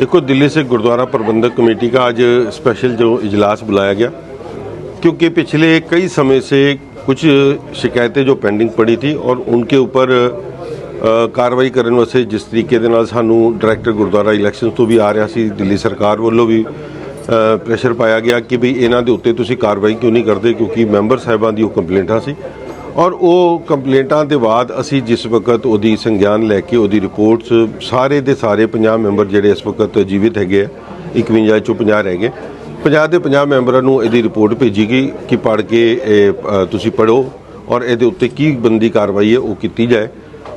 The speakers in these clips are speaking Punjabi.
देखो दिल्ली से गुरुद्वारा प्रबंधक कमेटी का आज स्पेशल जो इजलास बुलाया गया क्योंकि पिछले कई समय से कुछ शिकायतें जो ਪੈਂਡਿੰਗ ਪੜੀ थी और उनके ऊपर ਅ, ਕਾਰਵਾਈ ਕਰਨ ਵਾਸਤੇ ਜਿਸ ਤਰੀਕੇ ਦੇ ਨਾਲ ਸਾਨੂੰ ਡਾਇਰੈਕਟਰ ਗੁਰਦੁਆਰਾ ਇਲੈਕਸ਼ਨ ਤੋਂ ਵੀ ਆ ਰਿਹਾ ਸੀ ਦਿੱਲੀ ਸਰਕਾਰ ਵੱਲੋਂ ਵੀ ਅ, ਪ੍ਰੈਸ਼ਰ ਪਾਇਆ ਗਿਆ ਕਿ ਵੀ ਇਹਨਾਂ ਦੇ ਉੱਤੇ ਤੁਸੀਂ ਕਾਰਵਾਈ ਕਿਉਂ ਨਹੀਂ ਕਰਦੇ ਕਿਉਂਕਿ ਮੈਂਬਰ ਸਾਹਿਬਾਂ ਦੀ ਉਹ ਕੰਪਲੇਂਟਾਂ ਸੀ ਔਰ ਉਹ ਕੰਪਲੇਂਟਾਂ ਦੇ ਬਾਅਦ ਅਸੀਂ ਜਿਸ ਵਕਤ ਉਹਦੀ ਸੰਗਿਆਨ ਲੈ ਕੇ ਉਹਦੀ ਰਿਪੋਰਟਸ ਸਾਰੇ ਦੇ ਸਾਰੇ 50 ਮੈਂਬਰ ਜਿਹੜੇ ਇਸ ਵਕਤ ਜੀਵਿਤ ਹੈਗੇ ਆ 51 ਚੋਂ 50 ਰਹਿ ਗਏ। 50 ਦੇ 50 ਮੈਂਬਰਾਂ ਨੂੰ ਇਹਦੀ ਰਿਪੋਰਟ ਭੇਜੀ ਗਈ ਕਿ ਪੜ੍ਹ ਕੇ ਇਹ, ਤੁਸੀਂ ਪੜੋ ਔਰ ਇਹਦੇ ਉੱਤੇ ਕੀ ਬੰਦੀ ਕਾਰਵਾਈ ਹੈ ਉਹ ਕੀਤੀ ਜਾਏ।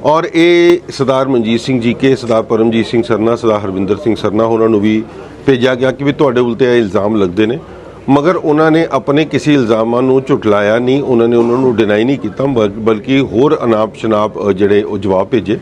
ਔਰ ਇਹ ਸਰਦਾਰ ਮਨਜੀਤ ਸਿੰਘ ਜੀ ਕੇ ਸਰਦਾਰ ਪਰਮਜੀਤ ਸਿੰਘ ਸਰਨਾ ਸਰਦਾਰ ਹਰਵਿੰਦਰ ਸਿੰਘ ਸਰਨਾ ਉਹਨਾਂ ਨੂੰ ਵੀ ਭੇਜਿਆ ਗਿਆ ਕਿ ਵੀ ਤੁਹਾਡੇ ਉਲਤੇ ਇਹ ਇਲਜ਼ਾਮ ਲੱਗਦੇ ਨੇ। ਮਗਰ ਉਹਨਾਂ ਨੇ ਆਪਣੇ ਕਿਸੇ ਇਲਜ਼ਾਮਾਂ ਨੂੰ ਝੁਟਲਾਇਆ ਨਹੀਂ ਉਹਨਾਂ ਨੇ ਉਹਨਾਂ ਨੂੰ ਡਿਨਾਈ ਨਹੀਂ ਕੀਤਾ ਬਲ- ਬਲਕਿ ਹੋਰ ਅਨਾਪ ਸ਼ਨਾਪ ਜਿਹੜੇ ਉਹ ਜਵਾਬ ਭੇਜੇ।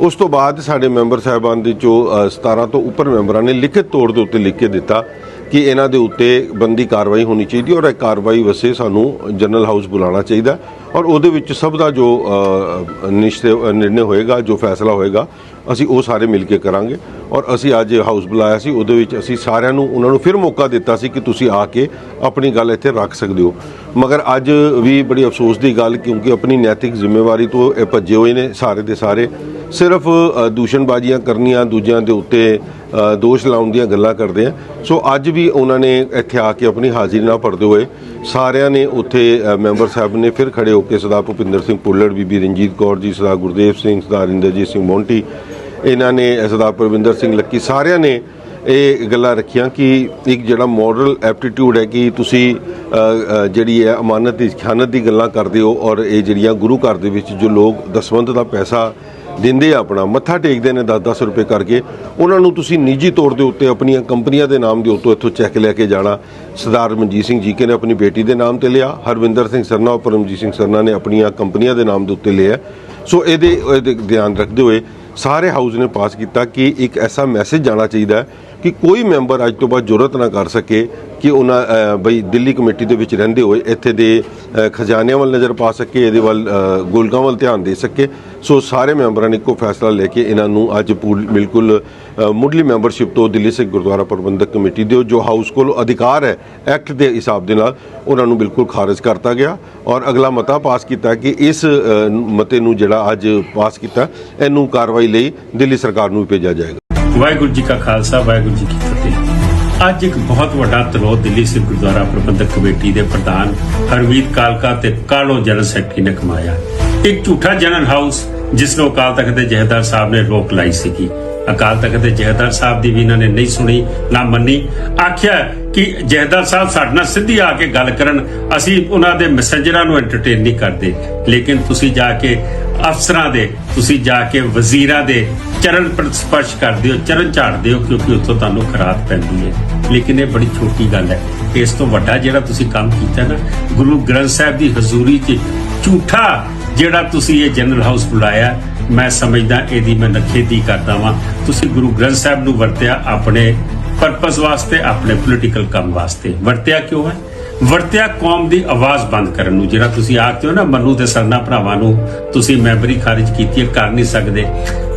ਉਸ ਤੋਂ ਬਾਅਦ ਸਾਡੇ ਮੈਂਬਰ ਸਾਹਿਬਾਨ ਦੇ ਜੋ ਅ, 17 ਤੋਂ ਉੱਪਰ ਮੈਂਬਰਾਂ ਨੇ ਲਿਖਿਤ ਤੌਰ ਦੇ ਉੱਤੇ ਲਿਖ ਕੇ ਦਿੱਤਾ ਕਿ ਇਹਨਾਂ ਦੇ ਉੱਤੇ ਬੰਦੀ ਕਾਰਵਾਈ ਹੋਣੀ ਚਾਹੀਦੀ ਔਰ ਇਹ ਕਾਰਵਾਈ ਵਸੇ ਸਾਨੂੰ ਜਨਰਲ ਹਾਊਸ ਬੁਲਾਉਣਾ ਚਾਹੀਦਾ ਔਰ ਉਹਦੇ ਵਿੱਚ ਸਭ ਦਾ ਜੋ ਅ, ਨਿਸ਼ਚੈ ਨਿਰਣੇ ਹੋਏਗਾ ਜੋ ਫੈਸਲਾ ਹੋਏਗਾ ਅਸੀਂ ਉਹ ਸਾਰੇ ਮਿਲ ਕੇ ਕਰਾਂਗੇ ਔਰ ਅਸੀਂ ਅੱਜ ਹਾਊਸ ਬੁਲਾਇਆ ਸੀ ਉਹਦੇ ਵਿੱਚ ਅਸੀਂ ਸਾਰਿਆਂ ਨੂੰ ਉਹਨਾਂ ਨੂੰ ਫਿਰ ਮੌਕਾ ਦਿੱਤਾ ਸੀ ਕਿ ਤੁਸੀਂ ਆ ਕੇ ਆਪਣੀ ਗੱਲ ਇੱਥੇ ਰੱਖ ਸਕਦੇ ਹੋ। ਮਗਰ ਅੱਜ ਵੀ ਬੜੀ ਅਫਸੋਸ ਦੀ ਗੱਲ ਕਿਉਂਕਿ ਆਪਣੀ ਨੈਤਿਕ ਜ਼ਿੰਮੇਵਾਰੀ ਤੋਂ ਇਹ ਭੱਜੇ ਹੋਏ ਨੇ ਸਾਰੇ ਦੇ ਸਾਰੇ। ਸਿਰਫ ਦੂਸ਼ਣਬਾਜ਼ੀਆਂ ਕਰਨੀਆਂ ਦੂਜਿਆਂ ਦੇ ਉੱਤੇ ਦੋਸ਼ ਲਾਉਣ ਦੀਆਂ ਗੱਲਾਂ ਕਰਦੇ ਆ। ਸੋ ਅੱਜ ਵੀ ਉਹਨਾਂ ਨੇ ਇੱਥੇ ਆ ਕੇ ਆਪਣੀ ਹਾਜ਼ਰੀ ਨਾਲ ਭਰਦੇ ਹੋਏ ਸਾਰਿਆਂ ਨੇ ਉੱਥੇ ਮੈਂਬਰ ਸਾਹਿਬ ਨੇ ਫਿਰ ਖੜੇ ਹੋ ਕੇ ਸਰਦਾਰ ਭੁਪਿੰਦਰ ਸਿੰਘ ਪੁੱਲੜ ਬੀਬੀ ਰਣਜੀਤ ਕੌਰ ਜੀ, ਸਰਦਾਰ ਗੁਰਦੇਵ ਸਿੰਘ, ਸਰਦਾਰ ਇੰਦਰਜੀਤ ਸਿੰਘ ਮੌਂਟੀ, ਇਹਨਾਂ ਨੇ ਸਰਦਾਰ ਪਰਵਿੰਦਰ ਸਿੰਘ ਲੱਕੀ, ਸਾਰਿਆਂ ਨੇ ਇਹ ਗੱਲਾਂ ਰੱਖੀਆਂ ਕਿ ਇੱਕ ਜਿਹੜਾ ਮੋਰਲ ਐਪਟੀਟਿਊਡ ਹੈ ਕਿ ਤੁਸੀਂ ਜਿਹੜੀ ਹੈ ਅਮਾਨਤ ਦੀ, ਖਿਆਨਤ ਦੀ ਗੱਲਾਂ ਕਰਦੇ ਹੋ ਔਰ ਇਹ ਜਿਹੜੀਆਂ ਗੁਰੂ ਘਰ ਦੇ ਵਿੱਚ ਜੋ ਲੋਕ ਦਸਵੰਧ ਦਾ ਪੈਸਾ ਦਿੰਦੇ ਆ ਆਪਣਾ, ਮੱਥਾ ਟੇਕਦੇ ਨੇ 10-10 ਰੁਪਏ ਕਰਕੇ। ਉਹਨਾਂ ਨੂੰ ਤੁਸੀਂ ਨਿੱਜੀ ਤੌਰ ਦੇ ਉੱਤੇ ਆਪਣੀਆਂ ਕੰਪਨੀਆਂ ਦੇ ਨਾਮ ਦੇ ਉੱਤੋਂ ਇੱਥੋਂ ਚੈੱਕ ਲੈ ਕੇ ਜਾਣਾ। ਸਰਦਾਰ ਮਨਜੀਤ ਸਿੰਘ ਜੀ ਕੇ ਨੇ ਆਪਣੀ ਬੇਟੀ ਦੇ ਨਾਮ ਤੇ ਲਿਆ। ਹਰਵਿੰਦਰ ਸਿੰਘ ਸਰਨਾ ਔਰ ਪਰਮਜੀਤ ਸਿੰਘ ਸਰਨਾ ਨੇ ਆਪਣੀਆਂ ਕੰਪਨੀਆਂ ਦੇ ਨਾਮ ਦੇ ਉੱਤੇ ਲਿਆ। ਸੋ ਇਹਦੇ ਇਹਦੇ ਧਿਆਨ ਰੱਖਦੇ ਹੋਏ ਸਾਰੇ ਹਾਊਸ ਨੇ ਪਾਸ ਕੀਤਾ ਕਿ ਇੱਕ ਐਸਾ ਮੈਸੇਜ ਜਾਣਾ ਚਾਹੀਦਾ ਕਿ ਕੋਈ ਮੈਂਬਰ ਅੱਜ ਤੋਂ ਬਾਅਦ ਜ਼ਰੂਰਤ ਨਾ ਕਰ ਸਕੇ। ਕਿ ਉਹਨਾਂ ਬਈ ਦਿੱਲੀ ਕਮੇਟੀ ਦੇ ਵਿੱਚ ਰਹਿੰਦੇ ਹੋਏ ਇੱਥੇ ਦੇ ਖਜ਼ਾਨਿਆਂ ਵੱਲ ਨਜ਼ਰ ਪਾ ਸਕੇ, ਇਹਦੇ ਵੱਲ ਗੋਲਕਾਂ ਵੱਲ ਧਿਆਨ ਦੇ ਸਕੇ। ਸੋ ਸਾਰੇ ਮੈਂਬਰਾਂ ਨੇ ਇੱਕੋ ਫੈਸਲਾ ਲੈ ਕੇ ਇਹਨਾਂ ਨੂੰ ਅੱਜ ਪੂਰ- ਬਿਲਕੁਲ ਮੁੱਢਲੀ ਮੈਂਬਰਸ਼ਿਪ ਤੋਂ ਦਿੱਲੀ ਸਿੱਖ ਗੁਰਦੁਆਰਾ ਪ੍ਰਬੰਧਕ ਕਮੇਟੀ ਦੇ ਜੋ ਹਾਊਸ ਕੋਲ ਅਧਿਕਾਰ ਹੈ, ਐਕਟ ਦੇ ਹਿਸਾਬ ਦੇ ਨਾਲ ਉਹਨਾਂ ਨੂੰ ਬਿਲਕੁਲ ਖਾਰਜ ਕਰਤਾ ਗਿਆ। ਔਰ ਅਗਲਾ ਮਤਾ ਪਾਸ ਕੀਤਾ ਕਿ ਇਸ ਮਤੇ ਨੂੰ ਜਿਹੜਾ ਅੱਜ ਪਾਸ ਕੀਤਾ, ਇਹਨੂੰ ਕਾਰਵਾਈ ਲਈ ਦਿੱਲੀ ਸਰਕਾਰ ਨੂੰ ਵੀ ਭੇਜਿਆ ਜਾਏਗਾ। ਵਾਹਿਗੁਰੂ ਜੀ ਕਾ ਖਾਲਸਾ, ਵਾਹਿਗੁਰੂ ਜੀ ਕੀ ਅੱਜ ਇੱਕ ਬਹੁਤ ਵੱਡਾ ਤਲੋਦ ਦਿੱਲੀ ਸਿੱਖ ਗੁਰਦੁਆਰਾ ਪ੍ਰਬੰਧਕ ਕਮੇਟੀ ਦੇ ਪ੍ਰਧਾਨ ਹਰਮੀਤ ਕਾਲਕਾ ਤੇ ਕਾਲੋ ਜਨਰਲ ਸੈਕਟਰੀ ਨੇ ਕਮਾਇਆ। ਇੱਕ ਝੂਠਾ ਜਨਰਲ ਹਾਊਸ, ਜਿਸ ਨੂੰ ਅਕਾਲ ਤਖਤ ਦੇ ਜਹੇਦਾਰ ਸਾਹਿਬ ਨੇ ਰੋਕ ਲਾਈ ਸੀਗੀ। ਅਕਾਲ ਤਖਤ ਦੇ ਜਹੇਦਾਰ ਸਾਹਿਬ ਦੀ ਵੀ ਇਹਨਾਂ ਨੇ ਨਹੀਂ ਸੁਣੀ, ਨਾ ਮੰਨੀ। ਆਖਿਆ ਕਿ ਜਹੇਦਾਰ ਸਾਹਿਬ ਸਾਡੇ ਨਾਲ ਸਿੱਧੀ ਆ ਕੇ ਗੱਲ ਕਰਨ, ਅਸੀਂ ਉਹਨਾਂ ਦੇ ਮੈਸੇਂਜਰਾਂ ਨੂੰ ਐਂਟਰਟੇਨ ਨਹੀਂ ਕਰਦੇ। ਲੇਕਿਨ ਤੁਸੀਂ ਜਾ ਕੇ ਅਫਸਰਾਂ ਦੇ, ਤੁਸੀਂ ਜਾ ਕੇ ਵਜ਼ੀਰਾਂ ਦੇ ਚਰਨ ਸਪਰਸ਼ ਕਰਦੇ ਹੋ ਚਰਨ ਝਾੜਦੇ ਹੋ ਕਿਉਂਕਿ ਉੱਥੋਂ ਤੁਹਾਨੂੰ ਖਰਾਤ ਪੈਂਦੀ ਹੈ। ਲੇਕਿਨ ਇਹ ਬੜੀ ਛੋਟੀ ਗੱਲ ਹੈ ਇਸ ਤੋਂ ਵੱਡਾ ਜਿਹੜਾ ਤੁਸੀਂ ਕੰਮ ਕੀਤਾ ਨਾ, ਗੁਰੂ ਗ੍ਰੰਥ ਸਾਹਿਬ ਦੀ ਹਜ਼ੂਰੀ 'ਚ ਝੂਠਾ ਜਿਹੜਾ ਤੁਸੀਂ ਇਹ ਜਨਰਲ ਹਾਊਸ ਬੁਲਾਇਆ ਮੈਂ ਸਮਝਦਾ ਇਹਦੀ ਮੈਂ ਨਖੇਦੀ ਕਰਦਾ ਵਾਂ। ਤੁਸੀਂ ਗੁਰੂ ਗ੍ਰੰਥ ਸਾਹਿਬ ਨੂੰ ਵਰਤਿਆ ਆਪਣੇ ਪਰਪਸ ਵਾਸਤੇ, ਆਪਣੇ ਪੋਲੀਟੀਕਲ ਕੰਮ ਵਾਸਤੇ। ਵਰਤਿਆ ਕਿਉਂ ਹੈ? ਵਰਤਿਆ ਕੌਮ ਦੀ ਆਵਾਜ਼ ਬੰਦ ਕਰਨ ਨੂੰ। ਜਿਹੜਾ ਤੁਸੀਂ ਆਖਦੇ ਹੋ ਨਾ, ਮੰਨੂ ਤੇ ਸਰਨਾ ਭਰਾਵਾਂ ਨੂੰ, ਤੁਸੀਂ ਮੈਂਬਰੀ ਖਾਰਿਜ ਕੀਤੀ ਹੈ, ਕਰ ਨਹੀਂ ਸਕਦੇ।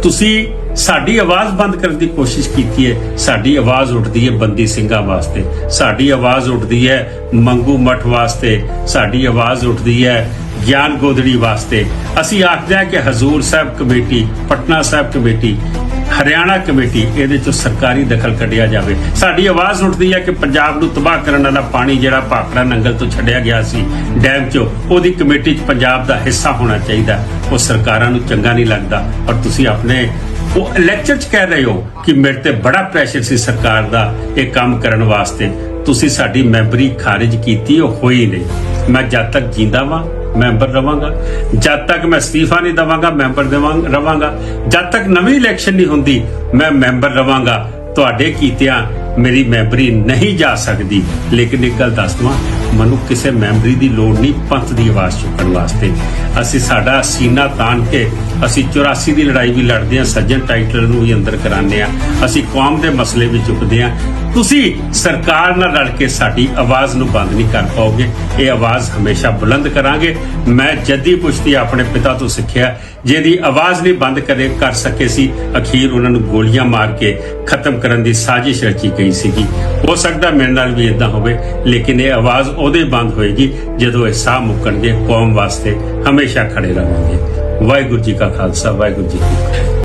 ਤੁਸੀਂ ਸਾਡੀ ਆਵਾਜ਼ ਬੰਦ ਕਰਨ ਦੀ ਕੋਸ਼ਿਸ਼ ਕੀਤੀ ਹੈ, ਸਾਡੀ ਆਵਾਜ਼ ਉੱਠਦੀ ਹੈ ਬੰਦੀ ਸਿੰਘਾਂ ਵਾਸਤੇ। ਸਾਡੀ ਆਵਾਜ਼ ਉੱਠਦੀ ਹੈ ਮੰਗੂ ਮਠ ਵਾਸਤੇ। ਸਾਡੀ ਆਵਾਜ਼ ਉੱਠਦੀ ਹੈ ਗਿਆਨ ਗੋਦੜੀ ਵਾਸਤੇ। ਅਸੀਂ ਆਖਦੇ ਹਾਂ ਕਿ Hazur Sahib committee, Patna Sahib committee, Haryana committee, ਇਹਦੇ ਚੋਂ ਸਰਕਾਰੀ ਦਖਲ ਕੱਢਿਆ ਜਾਵੇ। ਸਾਡੀ ਆਵਾਜ਼ ਉੱਠਦੀ ਹੈ ਕਿ ਪੰਜਾਬ ਨੂੰ ਤਬਾਹ ਕਰਨ ਵਾਲਾ ਪਾਣੀ ਜਿਹੜਾ ਭਾਖੜਾ ਨੰਗਲ ਤੋਂ ਛੱਡਿਆ ਗਿਆ ਸੀ, ਡੈਮ 'ਚੋਂ, ਉਹਦੀ ਕਮੇਟੀ 'ਚ ਪੰਜਾਬ ਦਾ ਹਿੱਸਾ ਹੋਣਾ ਚਾਹੀਦਾ। ਉਹ ਸਰਕਾਰਾਂ ਨੂੰ ਚੰਗਾ ਨਹੀਂ ਲੱਗਦਾ। ਔਰ ਤੁਸੀਂ ਆਪਣੇ, ਉਹ ਲੈਕਚਰ 'ਚ ਕਹਿ ਰਹੇ ਹੋ ਕਿ ਮੇਰੇ ਤੇ ਬੜਾ ਪ੍ਰੈਸ਼ਰ ਸੀ ਸਰਕਾਰ ਦਾ ਇਹ ਕੰਮ ਕਰਨ ਵਾਸਤੇ। ਤੁਸੀਂ ਸਾਡੀ ਮੈਂਬਰੀ ਖਾਰਿਜ ਕੀਤੀ, ਉਹ ਹੋਈ ਨਹੀਂ। ਮੈਂ ਜਦ ਤੱਕ ਜਿੰਦਾ ਵਾਂ ਮੈਂਬਰ ਰਵਾਂਗਾ। ਜਦ ਤੱਕ ਮੈਂ ਅਸਤੀਫਾ ਨਹੀਂ ਦਵਾਂਗਾ, ਮੈਂਬਰ ਰਵਾਂਗਾ। ਜਦ ਤੱਕ ਨਵੀਂ ਇਲੈਕਸ਼ਨ ਨਹੀਂ ਹੁੰਦੀ, ਮੈਂ ਮੈਂਬਰ ਰਵਾਂਗਾ। ਤੁਹਾਡੇ ਕੀਤਿਆਂ ਮੇਰੀ ਮੈਂਬਰੀ ਨਹੀਂ ਜਾ ਸਕਦੀ। ਲੇਕਿਨ ਇੱਕ ਗੱਲ ਦੱਸ ਦਵਾਂ, ਮੈਨੂੰ ਕਿਸੇ ਮੈਂਬਰੀ ਦੀ ਲੋੜ ਨਹੀਂ ਪੰਥ ਦੀ ਆਵਾਜ਼ ਚੁੱਕਣ ਵਾਸਤੇ। ਅਸੀਂ ਸਾਡਾ ਸੀਨਾ ਤਾਨ ਕੇ ਅਸੀਂ 84 ਦੀ ਲੜਾਈ ਵੀ ਲੜਦੇ ਹਾਂ, ਸੱਜਣ ਟਾਈਟਲ ਨੂੰ ਵੀ ਅੰਦਰ ਕਰਾਉਂਦੇ ਹਾਂ। ਅਸੀਂ ਕੌਮ ਦੇ ਮਸਲੇ ਵੀ ਚੁੱਕਦੇ ਹਾਂ। ਤੁਸੀਂ ਸਰਕਾਰ ਨਾਲ ਰਲ ਕੇ ਸਾਡੀ ਆਵਾਜ਼ ਨੂੰ ਬੰਦ ਨਹੀਂ ਕਰ ਪਾਓਗੇ। ਇਹ ਆਵਾਜ਼ ਹਮੇਸ਼ਾ ਬੁਲੰਦ ਕਰਾਂਗੇ। ਮੈਂ ਜੱਦੀ ਪੁਸ਼ਤੀ ਆਪਣੇ ਪਿਤਾ ਤੋਂ ਸਿੱਖਿਆ। ਜਿਹਦੀ ਆਵਾਜ਼ ਨਹੀਂ ਬੰਦ ਕਦੇ ਕਰ ਸਕੇ ਸੀ, ਅਖੀਰ ਉਹਨਾਂ ਨੂੰ ਗੋਲੀਆਂ ਮਾਰ ਕੇ ਖਤਮ ਕਰਨ ਦੀ ਸਾਜ਼ਿਸ਼ ਰਚੀ ਗਈ ਸੀਗੀ। ਹੋ ਸਕਦਾ ਮੇਰੇ ਨਾਲ ਵੀ ਇਦਾਂ ਹੋਵੇ, ਲੇਕਿਨ ਇਹ ਆਵਾਜ਼ ਉਹਦੇ ਬੰਦ ਹੋਏਗੀ ਜਦੋਂ ਇਹ ਸਾਹ ਮੁੱਕਣਗੇ। ਕੌਮ ਵਾਸਤੇ ਹਮੇਸ਼ਾ ਖੜੇ ਰਹਾਂਗੇ। ਵਾਹਿਗੁਰੂ ਜੀ ਕਾ ਖਾਲਸਾ, ਵਾਹਿਗੁਰੂ ਜੀ ਕੀ ਫਤਿਹ।